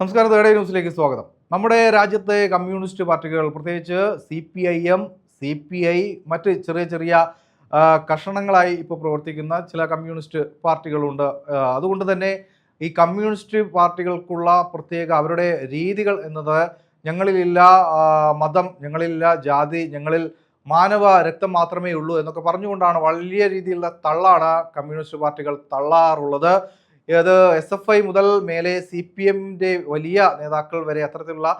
നമസ്കാരം തേടേ ന്യൂസിലേക്ക് സ്വാഗതം. നമ്മുടെ രാജ്യത്തെ കമ്മ്യൂണിസ്റ്റ് പാർട്ടികൾ പ്രത്യേകിച്ച് C P I M C P I മറ്റ് ചെറിയ ചെറിയ കഷണങ്ങളായി ഇപ്പോൾ പ്രവർത്തിക്കുന്ന ചില കമ്മ്യൂണിസ്റ്റ് പാർട്ടികളുണ്ട്. അതുകൊണ്ട് തന്നെ ഈ കമ്മ്യൂണിസ്റ്റ് പാർട്ടികൾക്കുള്ള പ്രത്യേക അവരുടെ രീതികൾ എന്നത് ഞങ്ങളിലില്ല മതം ഞങ്ങളിലില്ല ജാതി ഞങ്ങളിൽ മാനവ രക്തം മാത്രമേ ഉള്ളൂ എന്നൊക്കെ പറഞ്ഞുകൊണ്ടാണ് വലിയ രീതിയിലുള്ള തള്ളാണ് കമ്മ്യൂണിസ്റ്റ് പാർട്ടികൾ തള്ളാറുള്ളത്. ഇത് എസ് എഫ് ഐ മുതൽ മേലെ സി പി എമ്മിന്റെ വലിയ നേതാക്കൾ വരെ അത്തരത്തിലുള്ള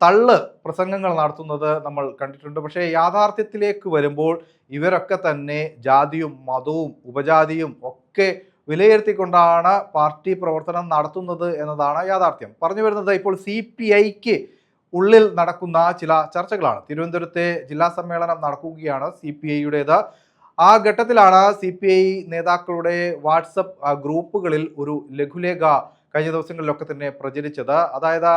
തള്ള് പ്രസംഗങ്ങൾ നടത്തുന്നത് നമ്മൾ കണ്ടിട്ടുണ്ട്. പക്ഷേ യാഥാർത്ഥ്യത്തിലേക്ക് വരുമ്പോൾ ഇവരൊക്കെ തന്നെ ജാതിയും മതവും ഉപജാതിയും ഒക്കെ വിലയിരുത്തിക്കൊണ്ടാണ് പാർട്ടി പ്രവർത്തനം നടത്തുന്നത് എന്നതാണ് യാഥാർത്ഥ്യം. പറഞ്ഞു വരുന്നത് ഇപ്പോൾ സി പി ഐക്ക് ഉള്ളിൽ നടക്കുന്ന ചില ചർച്ചകളാണ്. തിരുവനന്തപുരത്തെ ജില്ലാ സമ്മേളനം നടക്കുകയാണ് സി പി ഐയുടേത് ആ ഘട്ടത്തിലാണ് സി പി ഐ നേതാക്കളുടെ വാട്സപ്പ് ഗ്രൂപ്പുകളിൽ ഒരു ലഘുലേഖ കഴിഞ്ഞ ദിവസങ്ങളിലൊക്കെ തന്നെ പ്രചരിച്ചത്. അതായത്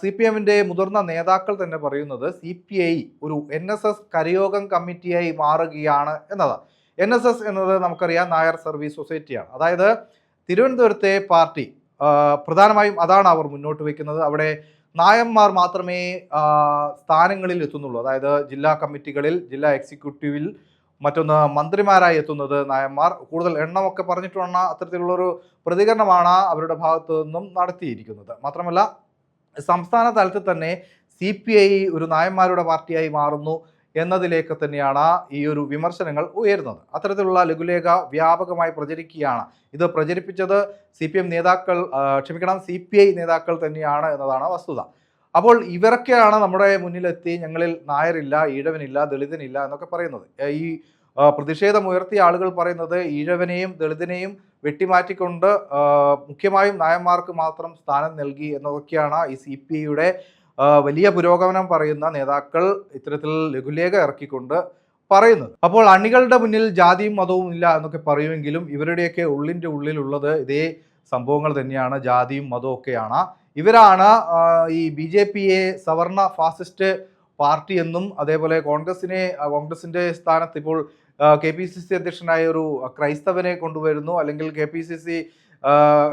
സി പി എമ്മിന്റെ മുതിർന്ന നേതാക്കൾ തന്നെ പറയുന്നത് സി പി ഐ ഒരു എൻ എസ് എസ് കരയോഗം കമ്മിറ്റിയായി മാറുകയാണ് എന്നതാണ്. എൻ എസ് എസ് എന്നത് നമുക്കറിയാം നായർ സർവീസ് സൊസൈറ്റിയാണ്. അതായത് തിരുവനന്തപുരത്തെ പാർട്ടി പ്രധാനമായും അതാണ് അവർ മുന്നോട്ട് വയ്ക്കുന്നത്. അവിടെ നായന്മാർ മാത്രമേ സ്ഥാനങ്ങളിൽ എത്തുന്നുള്ളൂ. അതായത് ജില്ലാ കമ്മിറ്റികളിൽ ജില്ലാ എക്സിക്യൂട്ടീവിൽ മറ്റൊന്ന് മന്ത്രിമാരായി എത്തുന്നത് നായന്മാർ. കൂടുതൽ എണ്ണമൊക്കെ പറഞ്ഞിട്ടുള്ള അത്തരത്തിലുള്ളൊരു പ്രതികരണമാണ് അവരുടെ ഭാഗത്തു നിന്നും നടത്തിയിരിക്കുന്നത്. മാത്രമല്ല സംസ്ഥാന തലത്തിൽ തന്നെ സി ഒരു നായന്മാരുടെ പാർട്ടിയായി മാറുന്നു എന്നതിലേക്ക് തന്നെയാണ് ഈ ഒരു വിമർശനങ്ങൾ ഉയരുന്നത്. അത്തരത്തിലുള്ള ലഘുലേഖ വ്യാപകമായി പ്രചരിക്കുകയാണ്. ഇത് പ്രചരിപ്പിച്ചത് സി നേതാക്കൾ ക്ഷമിക്കണം സി നേതാക്കൾ തന്നെയാണ് എന്നതാണ് വസ്തുത. അപ്പോൾ ഇവരൊക്കെയാണ് നമ്മുടെ മുന്നിലെത്തി ഞങ്ങളിൽ നായരില്ല ഈഴവനില്ല ദളിതനില്ല എന്നൊക്കെ പറയുന്നത്. ഈ പ്രതിഷേധം പ്രതിഷേധമുയർത്തിയ ആളുകൾ പറയുന്നത് ഈഴവനെയും ദളിതനെയും വെട്ടിമാറ്റിക്കൊണ്ട് മുഖ്യമായും നായന്മാർക്ക് മാത്രം സ്ഥാനം നൽകി എന്നതൊക്കെയാണ് ഈ സി പി ഐയുടെ വലിയ പുരോഗമനം പറയുന്ന നേതാക്കൾ ഇത്തരത്തിൽ ലഘുലേഖ ഇറക്കിക്കൊണ്ട് പറയുന്നത്. അപ്പോൾ അണികളുടെ മുന്നിൽ ജാതിയും മതവും ഇല്ല എന്നൊക്കെ പറയുമെങ്കിലും ഇവരുടെയൊക്കെ ഉള്ളിന്റെ ഉള്ളിലുള്ളത് ഇതേ സംഭവങ്ങൾ തന്നെയാണ്. ജാതിയും മതവും ഒക്കെയാണ്. ഇവരാണ് ഈ ബി ജെ പിയെ സവർണ ഫാസിസ്റ്റ് പാർട്ടി എന്നും അതേപോലെ കോൺഗ്രസിനെ കോൺഗ്രസിന്റെ സ്ഥാനത്ത് ഇപ്പോൾ കെ പി സി സി അധ്യക്ഷനായ ഒരു ക്രൈസ്തവനെ കൊണ്ടുവരുന്നു. അല്ലെങ്കിൽ കെ പി സി സി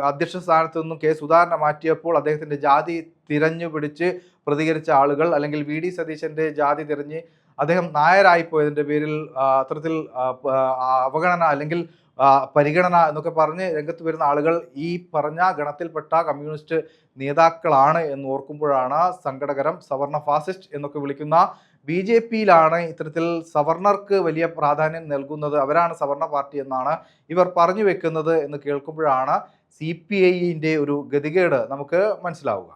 അധ്യക്ഷ സ്ഥാനത്ത് നിന്നും കെ സുധാകരനെ മാറ്റിയപ്പോൾ അദ്ദേഹത്തിന്റെ ജാതി തിരഞ്ഞു പിടിച്ച് പ്രതികരിച്ച ആളുകൾ അല്ലെങ്കിൽ വി ഡി സതീശന്റെ ജാതി തിരഞ്ഞ് അദ്ദേഹം നായരായി പോയതിന്റെ പേരിൽ അത്തരത്തിൽ അവഗണന അല്ലെങ്കിൽ പരിഗണന എന്നൊക്കെ പറഞ്ഞ് രംഗത്ത് വരുന്ന ആളുകൾ ഈ പറഞ്ഞ ഗണത്തിൽപ്പെട്ട കമ്മ്യൂണിസ്റ്റ് നേതാക്കളാണ് എന്ന് ഓർക്കുമ്പോഴാണ് സങ്കടകരം സവർണ ഫാസിസ്റ്റ് എന്നൊക്കെ വിളിക്കുന്ന ബി ജെ പിയിലാണ് ഇത്തരത്തിൽ സവർണർക്ക് വലിയ പ്രാധാന്യം നൽകുന്നത്. അവരാണ് സവർണ പാർട്ടി എന്നാണ് ഇവർ പറഞ്ഞു വെക്കുന്നത് എന്ന് കേൾക്കുമ്പോഴാണ് സി പി ഒരു ഗതികേട് നമുക്ക് മനസ്സിലാവുക.